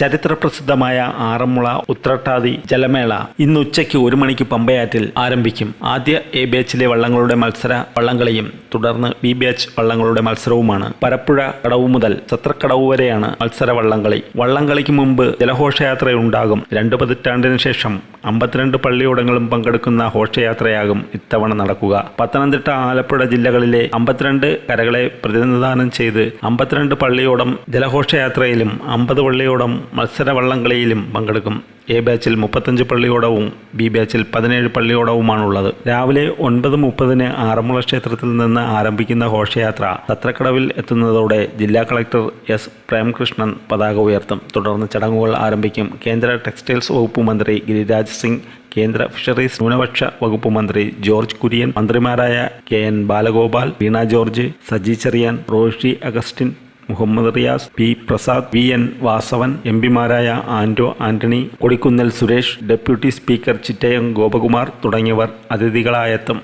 ചരിത്രപ്രസിദ്ധമായ ആറന്മുള ഉത്രട്ടാതി ജലമേള ഇന്ന് ഉച്ചയ്ക്ക് ഒരു മണിക്ക് പമ്പയാറ്റിൽ ആരംഭിക്കും. ആദ്യ എ ബാച്ചിലെ വള്ളങ്ങളുടെ മത്സര വള്ളംകളിയും തുടർന്ന് ബി ബാച്ച് വള്ളങ്ങളുടെ മത്സരവുമാണ്. പരപ്പുഴ കടവ് മുതൽ സത്രക്കടവ് വരെയാണ് മത്സര വള്ളംകളി. വള്ളംകളിക്ക് മുമ്പ് ജലഘോഷയാത്രയുണ്ടാകും. രണ്ടു പതിറ്റാണ്ടിന് ശേഷം അമ്പത്തിരണ്ട് പള്ളിയോടങ്ങളും പങ്കെടുക്കുന്ന ഘോഷയാത്രയാകും ഇത്തവണ നടക്കുക. പത്തനംതിട്ട ആലപ്പുഴ ജില്ലകളിലെ അമ്പത്തിരണ്ട് കരകളെ പ്രതിനിധാനം ചെയ്ത് അമ്പത്തിരണ്ട് പള്ളിയോടം ജലഘോഷയാത്രയിലും അമ്പത് പള്ളിയോടം മത്സര വള്ളംകളിയിലും പങ്കെടുക്കും. എ ബാച്ചിൽ മുപ്പത്തഞ്ച് പള്ളിയോടവും ബി ബാച്ചിൽ പതിനേഴ് പള്ളിയോടവുമാണുള്ളത്. രാവിലെ ഒൻപത് മുപ്പതിന് ആറന്മുള ക്ഷേത്രത്തിൽ നിന്ന് ആരംഭിക്കുന്ന ഘോഷയാത്ര സത്രക്കടവിൽ എത്തുന്നതോടെ ജില്ലാ കളക്ടർ എസ് പ്രേംകൃഷ്ണൻ പതാക ഉയർത്തും. തുടർന്ന് ചടങ്ങുകൾ ആരംഭിക്കും. കേന്ദ്ര ടെക്സ്റ്റൈൽസ് വകുപ്പ് മന്ത്രി ഗിരിരാജ് സിംഗ് കേന്ദ്ര ഫിഷറീസ് ന്യൂനപക്ഷ വകുപ്പ് മന്ത്രി ജോർജ് കുര്യൻ മന്ത്രിമാരായ K N Balagopal Veena George Saji Cherian Roshi Augustine Muhammad Riyas P Prasad V N Vasavan M പിമാരായ ആന്റോ ആന്റണി കൊടിക്കുന്നൽ സുരേഷ് ഡെപ്യൂട്ടി സ്പീക്കർ ചിറ്റയം ഗോപകുമാർ തുടങ്ങിയവർ അതിഥികളായെത്തും.